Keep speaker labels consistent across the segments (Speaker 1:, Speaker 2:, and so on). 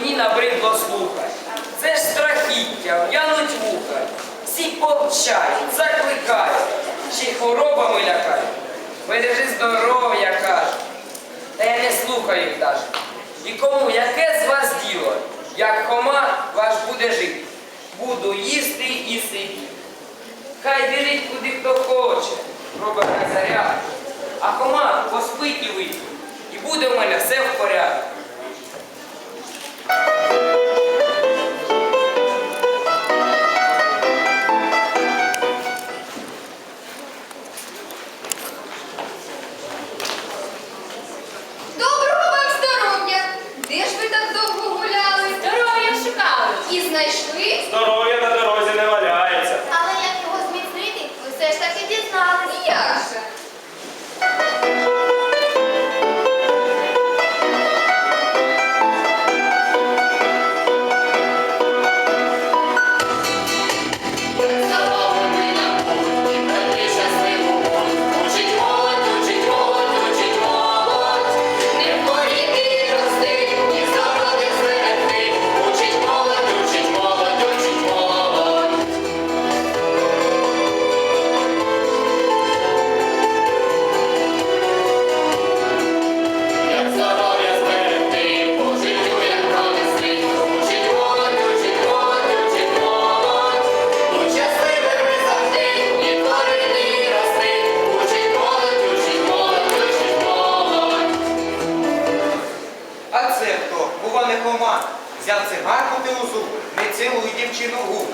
Speaker 1: мені набридло слухати. Це ж страхіття, в'януть вуха, всі повчають, закликають, ще й хворобами лякають. Бережи здоров'я, кажуть. Та я не слухаю їх даже. І кому яке з вас діло, як хома ваш буде жити? Буду їсти і сидіти. Хай біжить куди хто хоче, робить хазаря. А хома поспить і вийде. І буде в мене все в порядку.
Speaker 2: В.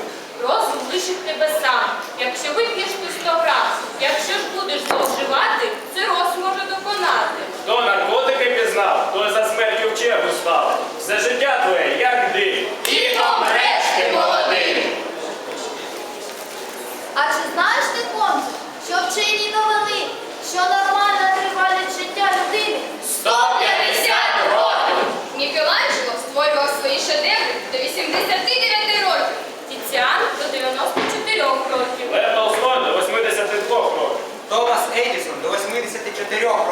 Speaker 3: Розум лишить тебе сам. Якщо вип'єш ти 100 грам, якщо ж будеш зловживати, цироз може доконати.
Speaker 4: Хто наркотики пізнав, той за смертю в чергу став. Все життя твоє, як дим.
Speaker 5: І помреш ти молодий.
Speaker 6: А чи знаєш ти, Конце, що вчені довели, що нормальна
Speaker 2: però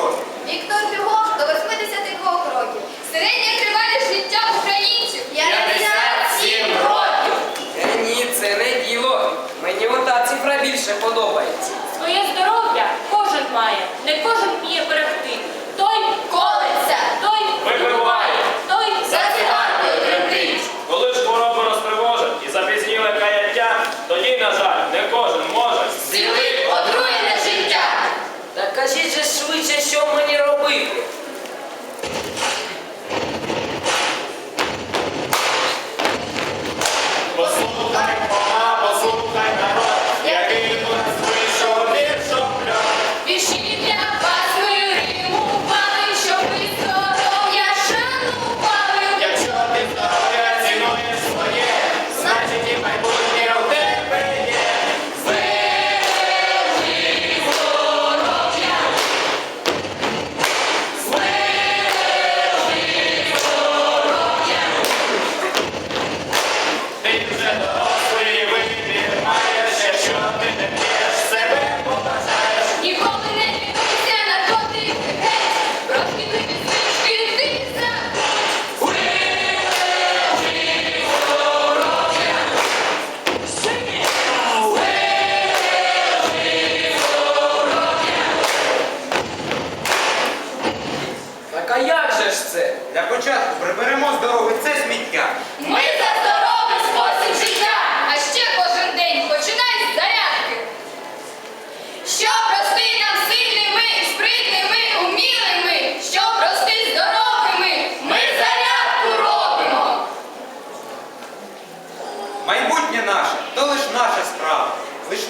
Speaker 2: Thank you, Senator.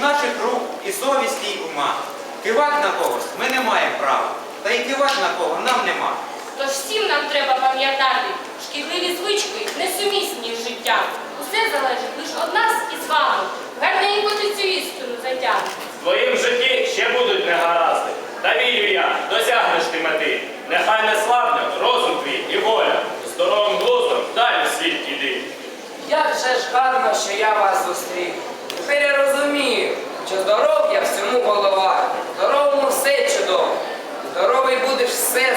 Speaker 2: Наших рук і совісті й ума. Кивать на когось ми не маємо права, та й кивать на кого нам нема.
Speaker 3: Тож всім нам треба пам'ятати, шкідливі звички несумісні з життям. Усе залежить лише від нас і з вами. Гарненько ти цю істину затягни.
Speaker 4: В твоїм житті ще будуть негаразди. Та вірю я, досягнеш ти мети. Нехай не слабне розум твій і воля. Здоровим глуздом далі в світ іди.
Speaker 1: Як же ж гарно, що я вас зустрів. Тепер я розумію, що здоров'я всьому голова. Здоровому все чудово. Здоровий будеш все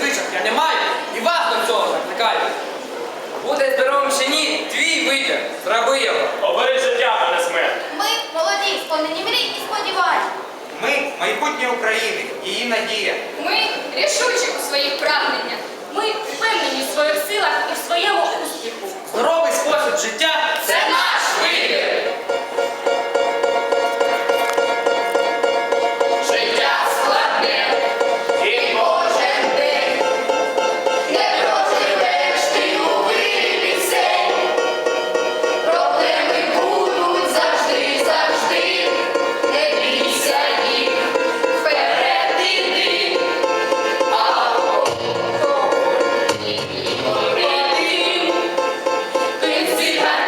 Speaker 7: звичок я не маю, і вас до цього закликаю.
Speaker 1: Буде здоровим чи ні, твій вибір. Зроби його.
Speaker 4: Обери життя, а не смерть.
Speaker 6: Ми молоді, сповнені мрій і сподівань.
Speaker 8: Ми майбутнє України, її надія.
Speaker 2: Ми рішучі у своїх прагненнях.
Speaker 3: Ми
Speaker 7: Viva